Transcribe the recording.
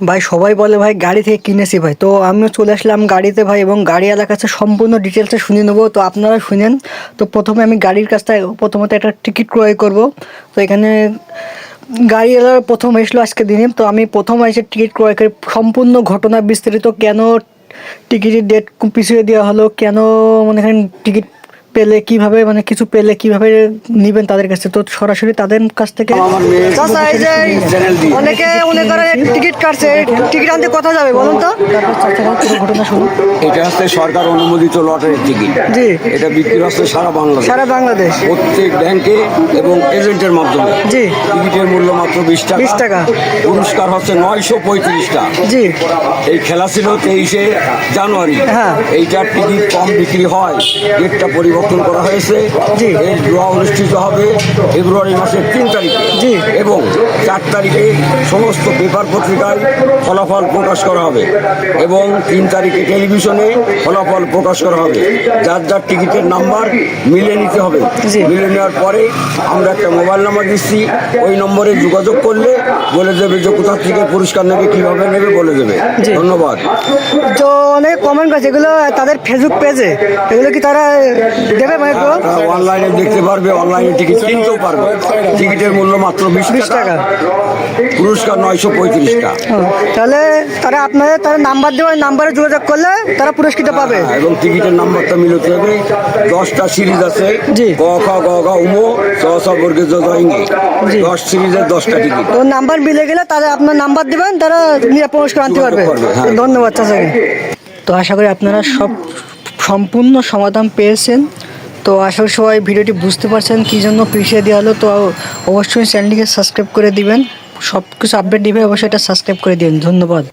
ভাই, সবাই বলে ভাই, গাড়ি থেকে কিনেছি ভাই। তো আমিও চলে আসলাম গাড়িতে ভাই, এবং গাড়িওয়ালার কাছে সম্পূর্ণ ডিটেলসে শুনে নেব। তো আপনারা শুনেন। তো প্রথমে আমি গাড়ির কাছ থেকে প্রথমত একটা টিকিট ক্রয় করব। তো এখানে গাড়িওয়ালার প্রথম এসলো আজকে দিনে। তো আমি প্রথম এসে টিকিট ক্রয় করে। সম্পূর্ণ ঘটনা বিস্তারিত কেন টিকিটের ডেট পিছিয়ে দেওয়া হলো, কেন মানে এখানে টিকিট পেলে কীভাবে মানে কিছু পেলে কীভাবে নিবেন তাদের কাছে? তো সরাসরি তাদের কাছ থেকে। অনেকে মনে করে টিকিট কাটছে টিকিট আনতে কথা যাবে বলুন তো। ঘটনা শুনুন এটা হচ্ছে সরকার অনুমোদিত লটারির টিকিট। জি। এটা বিক্রি হচ্ছে সারা বাংলাদেশ। সারা বাংলাদেশ। প্রত্যেক ব্যাংকে এবং এজেন্টের মাধ্যমে। জি। টিকিটের মূল্য মাত্র বিশ টাকা। 20 টাকা। পুরস্কার হচ্ছে নয়শো পঁয়ত্রিশটা জি। এই খেলা ছিল তেইশে জানুয়ারি। হ্যাঁ। এইটার টিকিট কম বিক্রি হয়। ডেটটা পরিবর্তন করা হয়েছে জি। এর ড্র অনুষ্ঠিত হবে ফেব্রুয়ারি মাসের তিন তারিখে জি। এবং চার তারিখে সমস্ত পেপার পত্রিকায় ফলাফল প্রকাশ করা হবে এবং তিন তারিখে টেলিভিশনে ফলাফল প্রকাশ করা হবে যার যার টিকিটের নাম্বার মিলে নিতে হবে। মিলে নেওয়ার পরে আমরা একটা মোবাইল নাম্বার দিচ্ছি ওই নম্বরে যোগাযোগ করলে বলে দেবে যে কোথা থেকে পুরস্কার নেবে কীভাবে নেবে বলে দেবে। ধন্যবাদ তো অনেক কমেন্ট করছে এগুলো তাদের ফেসবুক পেজে এগুলো কি তারা দেবে মানে অনলাইনে দেখতে পারবে অনলাইনে টিকিট কিনতেও পারবে। টিকিটের মূল্য মাত্র বিশ 20 টাকা। টাকা। পুরস্কার নয়শো পঁয়ত্রিশ হুম, তাহলে তারা আপনাদের তারা নাম্বার দেবে ওই নাম্বারে যোগাযোগ করলে তারা পুরস্কৃত পাবে। হ্যাঁ, এবং টিকিটের নাম্বারটা মিলতে হবে। দশটা সিরিজ আছে। জি। ক খ গ ঘ উমো স স বর্গে জ জি। দশ সিরিজের দশটা টিকিট তো নাম্বার মিলে গেলে তারা আপনার নাম্বার দেবেন তারা নিয়ে পুরস্কার আনতে পারবে। হ্যাঁ। ধন্যবাদ চাচাকে তো আশা করি আপনারা সব সম্পূর্ণ সমাধান পেয়েছেন। তো আসল সবাই ভিডিওটি বুঝতে পারছেন কী জন্য পিছিয়ে দেওয়া হলো, তো অবশ্যই চ্যানেলটিকে সাবস্ক্রাইব করে দিবেন। সব কিছু আপডেট দিবে, অবশ্যই এটা সাবস্ক্রাইব করে দিবেন। ধন্যবাদ।